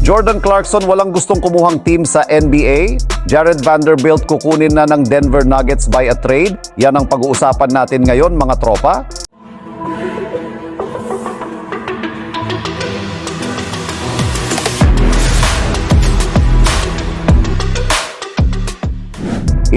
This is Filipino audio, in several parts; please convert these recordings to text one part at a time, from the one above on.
Jordan Clarkson walang gustong kumuhang team sa NBA. Jared Vanderbilt kukunin na ng Denver Nuggets by a trade. Yan ang pag-uusapan natin ngayon mga tropa.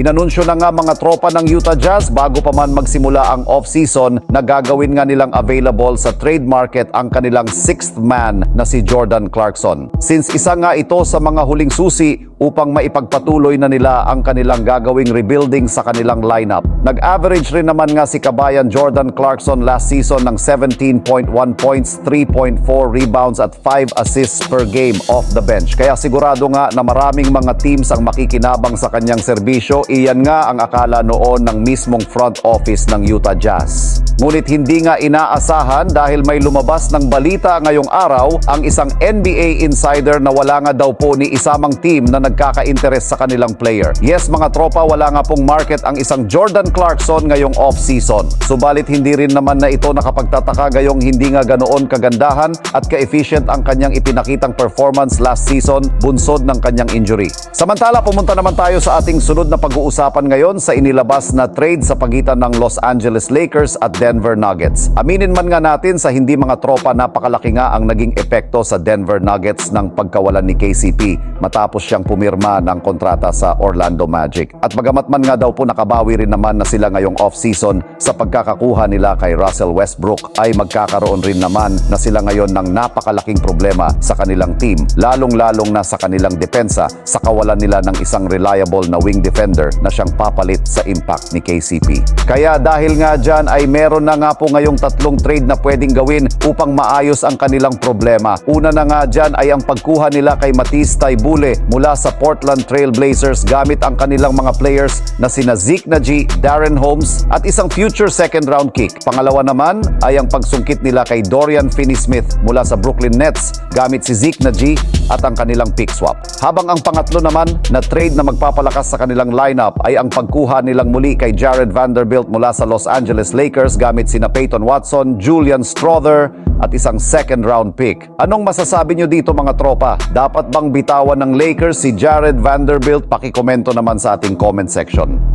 Inanunsyo na nga mga tropa ng Utah Jazz bago pa man magsimula ang off-season na gagawin nga nilang available sa trade market ang kanilang sixth man na si Jordan Clarkson. Since isa nga ito sa mga huling susi upang maipagpatuloy na nila ang kanilang gagawing rebuilding sa kanilang lineup. Nag-average rin naman nga si kabayan Jordan Clarkson last season ng 17.1 points, 3.4 rebounds at 5 assists per game off the bench. Kaya sigurado nga na maraming mga teams ang makikinabang sa kanyang serbisyo. Iyan nga ang akala noon ng mismong front office ng Utah Jazz. Ngunit hindi nga inaasahan dahil may lumabas ng balita ngayong araw ang isang NBA insider na wala nga daw po ni isamang team na nagkaka-interest sa kanilang player. Yes mga tropa, wala nga pong market ang isang Jordan Clarkson ngayong off-season. Subalit hindi rin naman na ito nakapagtataka gayong hindi nga ganoon kagandahan at ka-efficient ang kanyang ipinakitang performance last season bunsod ng kanyang injury. Samantala, pumunta naman tayo sa ating sunod na pag-uusapan ngayon sa inilabas na trade sa pagitan ng Los Angeles Lakers at Denver Nuggets. Aminin man nga natin sa hindi mga tropa napakalaki nga ang naging epekto sa Denver Nuggets ng pagkawalan ni KCP matapos siyang pumirma ng kontrata sa Orlando Magic. At bagamat man nga daw po nakabawi rin naman na sila ngayong off-season sa pagkakakuha nila kay Russell Westbrook ay magkakaroon rin naman na sila ngayon ng napakalaking problema sa kanilang team lalong-lalong na sa kanilang depensa sa kawalan nila ng isang reliable na wing defender na siyang papalit sa impact ni KCP. Kaya dahil nga dyan ay meron na nga po ngayong tatlong trade na pwedeng gawin upang maayos ang kanilang problema. Una na nga dyan ay ang pagkuha nila kay Matisse Taibule mula sa Portland Trail Blazers gamit ang kanilang mga players na sina Zeke Naji, Darren Holmes at isang future second round kick. Pangalawa naman ay ang pagsungkit nila kay Dorian Finney-Smith mula sa Brooklyn Nets gamit si Zeke Naji at ang kanilang pick swap. Habang ang pangatlo naman na trade na magpapalakas sa kanilang lineup ay ang pagkuha nilang muli kay Jared Vanderbilt mula sa Los Angeles Lakers gamit sina Peyton Watson, Julian Strother at isang second round pick. Anong masasabi nyo dito mga tropa? Dapat bang bitawan ng Lakers si Jared Vanderbilt? Pakikomento naman sa ating comment section.